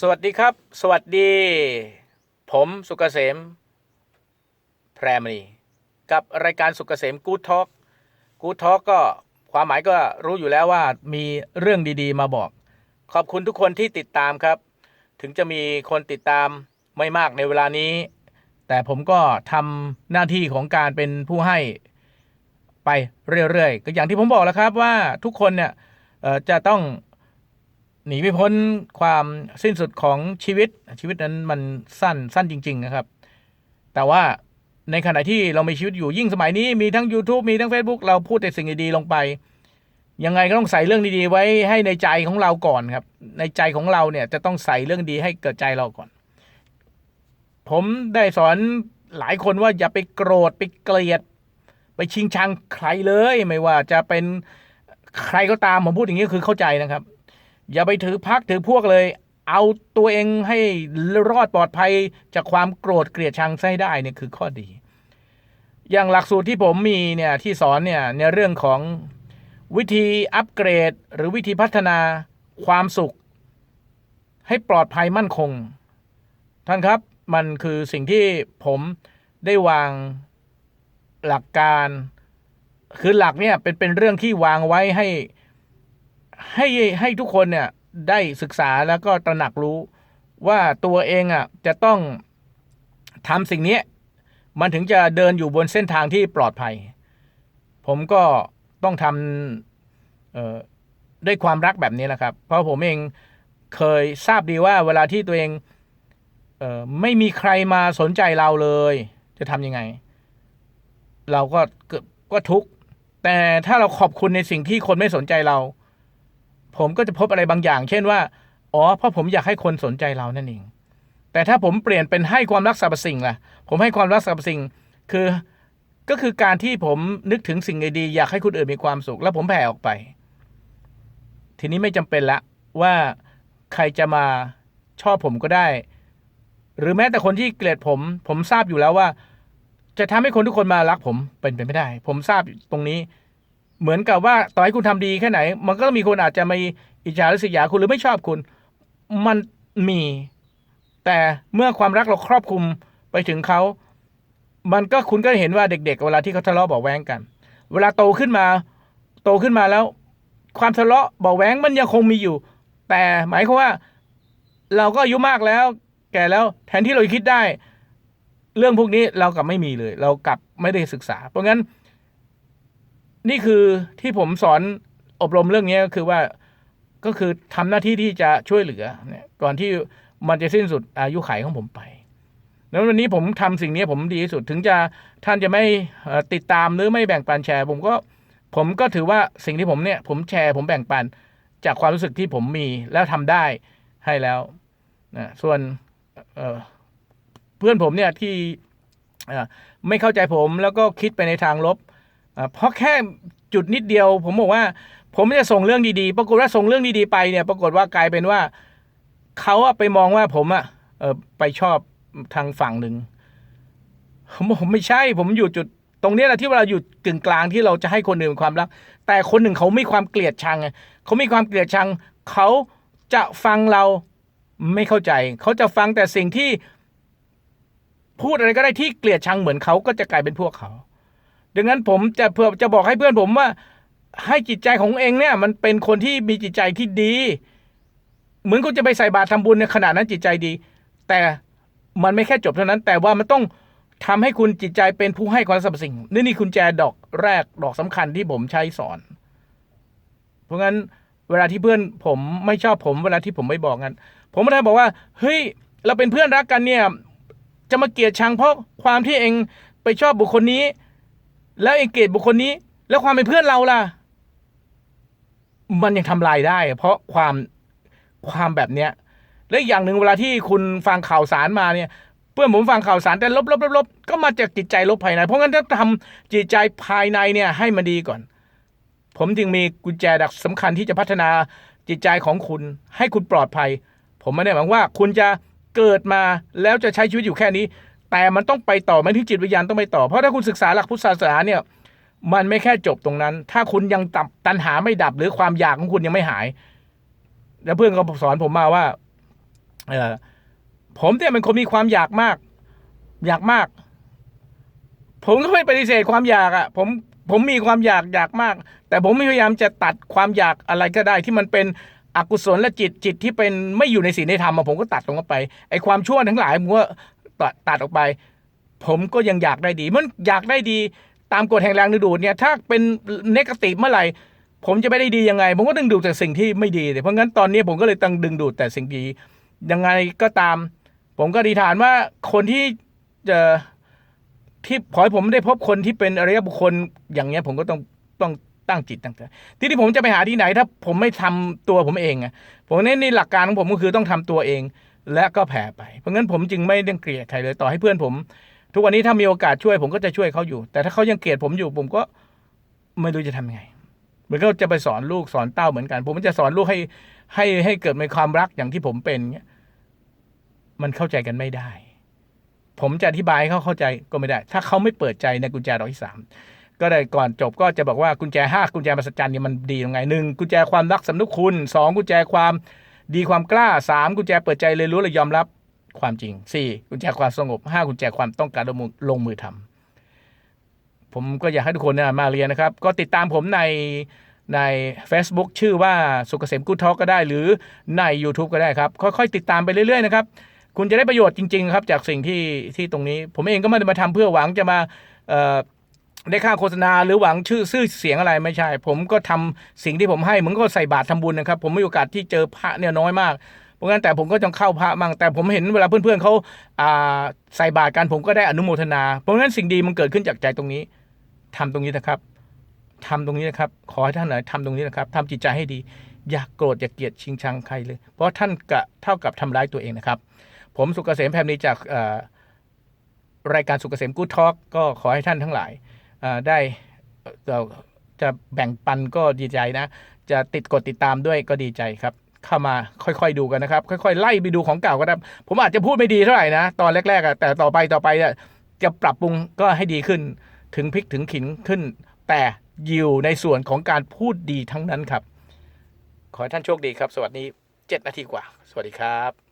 สวัสดีครับ สวัสดี ผมสุกเกษม แพรมณีกับรายการสุกเกษมกู๊ดทอ k กู๊ดทอ k ก็ความหมายก็รู้อยู่แล้วว่ามีเรื่องดีๆ มาบอก ขอบคุณทุกคนที่ติดตามครับ ถึงจะมีคนติดตามไม่มากในเวลานี้ แต่ผมก็ทำหน้าที่ของการเป็นผู้ให้ไปเรื่อยๆก็อย่างที่ผมบอกแล้วครับว่าทุกคนเนี่ยจะต้อง หนีไม่พ้นความสิ้นสุดของชีวิตชีวิตนั้นมันสั้นสั้นจริง ๆ นะครับ แต่ว่าในขณะที่เรามีชีวิตอยู่ยิ่งสมัยนี้มีทั้ง YouTube มีทั้ง Facebook เราพูดแต่สิ่งดีๆลงไป ยังไงก็ต้องใส่เรื่องดีๆ ไว้ให้ในใจของเราก่อนครับ ในใจของเราเนี่ยจะต้องใส่เรื่องดีให้เกิดใจเราก่อน ผมได้สอนหลายคนว่าอย่าไปโกรธไปเกลียด ไปชิงชังใครเลย ไม่ว่าจะเป็นใครก็ตามผมพูดอย่างนี้คือเข้าใจนะครับ อย่าไปถือพักถือพวกเลย เอาตัวเองให้รอดปลอดภัยจากความโกรธเกลียดชังให้ได้เนี่ยคือข้อดี อย่างหลักสูตรที่ผมมีเนี่ยที่สอนเนี่ยในเรื่องของวิธีอัปเกรด หรือวิธีพัฒนาความสุข ให้ปลอดภัยมั่นคง ท่านครับมันคือสิ่งที่ผมได้วางหลักการ คือหลักเนี่ยเป็นเป็นเรื่องที่วางไว้ให้ ให้ให้ทุกคนเนี่ยได้ศึกษาแล้วก็ตระหนักรู้ว่าตัวเองอะจะต้องทำสิ่งนี้มันถึงจะเดินอยู่บนเส้นทางที่ปลอดภัย ผมก็ต้องทำเอ่อด้วยความรักแบบนี้แหละครับ เพราะผมเองเคยทราบดีว่าเวลาที่ตัวเองเอ่อไม่มีใครมาสนใจเราเลย จะทำยังไง เราก็เกิดก็ทุกข์แต่ถ้าเราขอบคุณในสิ่งที่คนไม่สนใจเรา ผมก็จะพบอะไรบางอย่าง เช่นว่า อ๋อ เพราะผมอยากให้คนสนใจเรานั่นเอง แต่ถ้าผมเปลี่ยนเป็นให้ความรักสรรพสิ่งล่ะ ผมให้ความรักสรรพสิ่ง คือ ก็คือการที่ผมนึกถึงสิ่งดีๆอยากให้คนอื่นมีความสุข แล้วผมแผ่ออกไป ทีนี้ไม่จำเป็นละว่าใครจะมาชอบผมก็ได้ หรือแม้แต่คนที่เกลียดผม ผมทราบอยู่แล้วว่า จะทำให้คนทุกคนมารักผมเป็นไปไม่ได้ ผมทราบตรงนี้ เหมือนกับว่าต่อให้คุณทำดีแค่ไหน มันก็มีคนอาจจะมาอิจฉาริษยาคุณหรือไม่ชอบคุณ มันมี แต่เมื่อความรักเราครอบคลุมไปถึงเขา มันก็คุณก็เห็นว่าเด็ก ๆ เวลาที่เขาทะเลาะเบาแวงกัน เวลาโตขึ้นมา โตขึ้นมาแล้ว ความทะเลาะเบาแวงมันยังคงมีอยู่ แต่หมายความว่า เราก็อายุมากแล้ว แก่แล้วแทนที่เราจะคิดได้ เรื่องพวกนี้เรากลับไม่มีเลย เรากลับไม่ได้ศึกษา เพราะงั้น นี่คือที่ผมสอนอบรมเรื่องนี้ก็คือว่าก็คือทำหน้าที่ที่จะช่วยเหลือเนี่ยก่อนที่มันจะสิ้นสุดอายุขัยของผมไปแล้ววันนี้ผมทำสิ่งนี้ผมดีที่สุดถึงจะท่านจะไม่ติดตามหรือไม่แบ่งปันแชร์ ผมก็ผมก็ถือว่าสิ่งที่ผมเนี่ยผมแชร์ผมแบ่งปันจากความรู้สึกที่ผมมีแล้วทำได้ให้แล้วนะส่วนเเพื่อนผมเนี่ยที่ไม่เข้าใจผมแล้วก็คิดไปในทางลบ เพราะแค่จุดนิดเดียวผมบอกว่า ผมจะส่งเรื่องดีๆ ปรากฏว่าส่งเรื่องดีๆไปเนี่ย ปรากฏว่ากลายเป็นว่าเขาอะไปมองว่าผมอะไปชอบทางฝั่งหนึ่งผมผมไม่ใช่ ผมอยู่จุดตรงนี้แหละที่เวลาอยู่กึ่งกลางที่เราจะให้คนอื่นความรัก แต่คนหนึ่งเขามีความเกลียดชังไงเขามีความเกลียดชัง เขาจะฟังเราไม่เข้าใจ เขาจะฟังแต่สิ่งที่ พูดอะไรก็ได้ที่เกลียดชังเหมือนเขาก็จะกลายเป็นพวกเขา ดังนั้นผมจะเพื่อจะบอกให้เพื่อนผมว่า ให้จิตใจของเองเนี่ย มันเป็นคนที่มีจิตใจที่ดี เหมือนคุณจะไปใส่บาตรทำบุญในขณะนั้นจิตใจดี แต่มันไม่แค่จบเท่านั้น แต่ว่ามันต้องทำให้คุณจิตใจเป็นผู้ให้ความสรรพสิ่งนี่นี่คุณแจดอกแรกดอกสำคัญที่ผมใช้สอน เพราะงั้นเวลาที่เพื่อนผมไม่ชอบผม เวลาที่ผมไม่บอกงั้นผมไม่ได้บอกว่าเฮ้ยเราเป็นเพื่อนรักกันเนี่ย จะมาเกลียดชังเพราะความที่เองไปชอบบุคคลนี้ แล้วเองเกลียดบุคคลนี้ แล้วความเป็นเพื่อนเราล่ะ มันยังทำลายได้ เพราะความความแบบเนี้ย และอย่างหนึ่งเวลาที่คุณฟังข่าวสารมาเนี่ย เพื่อนผมฟังข่าวสารแต่ลบลบลบลบก็มาจากจิตใจลบภายใน เพราะงั้นต้องทำจิตใจภายในเนี่ย ให้มันดีก่อน ผมจึงมีกุญแจดักสำคัญที่จะพัฒนาจิตใจของคุณ ให้คุณปลอดภัย ผมไม่ได้หวังว่าคุณจะเกิดมาแล้วจะใช้ชีวิตอยู่แค่นี้ แต่มันต้องไปต่อมันที่จิตวิญญาณต้องไปต่อ เพราะถ้าคุณศึกษาหลักพุทธศาสนาเนี่ยมันไม่แค่จบตรงนั้น ถ้าคุณยังตับตัณหาไม่ดับหรือความอยากของคุณยังไม่หาย แล้วเพื่อนก็สอนผมมาว่า เออผมเนี่ยเป็นคนมีความอยากมาก อยากมาก ผมก็ไม่ปฏิเสธความอยากอะ่ะ ผมผมมีความอยากอยากมาก แต่ผมพยายามจะตัดความอยากอะไรก็ได้ ที่มันเป็นอกุศลและจิตจิตที่เป็นไม่อยู่ในศีลในธรรมผมก็ตัดตรงไปไอ้ความชั่วทั้งหลายผมก็ ตัดตัดออกไป ผมก็ยังอยากได้ดี มันอยากได้ดีตามกฎแห่งแรงดึงดูดเนี่ย ถ้าเป็นเนกาทีฟเมื่อไหร่ผมจะไม่ได้ดียังไง ผมก็ดึงดูดแต่สิ่งที่ไม่ดีเลยเพราะงั้นตอนนี้ผมก็เลยต้องดึงดูดแต่สิ่งดียังไงก็ตาม ผมก็อธิฐานว่าคนที่จะที่ขอให้ผมได้พบคนที่เป็นอริยบุคคลอย่างเงี้ย ผมก็ต้องต้องตั้งจิตตั้งใจที่ที่ผมจะไปหาที่ไหน ถ้าผมไม่ทำตัวผมเองอะผมเน้นในหลักการของผมก็คือต้องทำตัวเอง และก็แผ่ไป เพราะงั้นผมจึงไม่ได้เกลียดใครเลยต่อให้เพื่อนผม ทุกวันนี้ถ้ามีโอกาสช่วยผมก็จะช่วยเขาอยู่ แต่ถ้าเขายังเกลียดผมอยู่ผมก็ไม่รู้จะทำยังไงเหมือนก็จะไปสอนลูกสอนเต้าเหมือนกัน ผมจะสอนลูกให้ให้ให้เกิดมีความรักอย่างที่ผมเป็นเงี้ยมันเข้าใจกันไม่ได้ ผมจะอธิบายให้เขาเข้าใจก็ไม่ได้ ถ้าเขาไม่เปิดใจในกุญแจดอกที่สามก็ได้ก่อนจบก็จะบอกว่ากุญแจห้ากุญแจมหัศจรรย์เนี่ยมันดียังไงหนึ่งกุญแจความรักสำนึกคุณสองกุญแจความ ดีความกล้าสามกุญแจเปิดใจเรียนรู้และยอมรับความจริงสี่กุญแจความสงบห้ากุญแจความต้องการลงมือลงมือทำผมก็อยากให้ทุกคนมาเรียนนะครับ ก็ติดตามผมในใน Facebook ชื่อว่าสุกเกษมกูทอก็ได้ หรือใน YouTube ก็ได้ครับ ค่อยๆ ติดตามไปเรื่อย ๆ นะครับ คุณจะได้ประโยชน์จริง ๆ ครับ จากสิ่งที่ที่ตรงนี้ ผมเองก็ไม่ได้มาทำเพื่อหวังจะมา ได้ค่าโฆษณาหรือหวังชื่อชื่อเสียงอะไรไม่ใช่ ผมก็ทำสิ่งที่ผมให้เหมือนก็ใส่บาตรทำบุญนะครับ ผมมีโอกาสที่เจอพระเนี่ยน้อยมากเพราะงั้นแต่ผมก็ต้องเข้าพระมั่งแต่ผมเห็นเวลาเพื่อนๆเขาอ่าใส่บาตรกันผมก็ได้อนุโมทนา เพราะงั้นสิ่งดีมันเกิดขึ้นจากใจตรงนี้ทำตรงนี้นะครับทำตรงนี้นะครับ ขอให้ท่านหน่อยทำตรงนี้นะครับทำจิตใจให้ดี อย่าโกรธอย่าเกลียดชิงชังใครเลย เพราะท่านกะเท่ากับทำร้ายตัวเองนะครับ ผมสุกเกษมแพมนี้จากรายการสุกเกษมกู๊ดทอล์กก็ขอให้ท่านทั้งหลาย ได้เอ่อจะแบ่งปันก็ดีใจนะ จะติดกดติดตามด้วยก็ดีใจครับ เข้ามาค่อยๆดูกันนะครับ ค่อยๆ ไล่ไปดูของเก่าก็ได้ผมอาจจะพูดไม่ดีเท่าไหร่นะ ตอนแรกๆอะแต่ต่อไปต่อไปจะปรับปรุงก็ให้ดีขึ้น ถึงพลิกถึงขินขึ้น แต่อยู่ในส่วนของการพูดดีทั้งนั้นครับ ขอให้ท่านโชคดีครับ สวัสดีเจ็ดนาทีกว่า สวัสดีครับ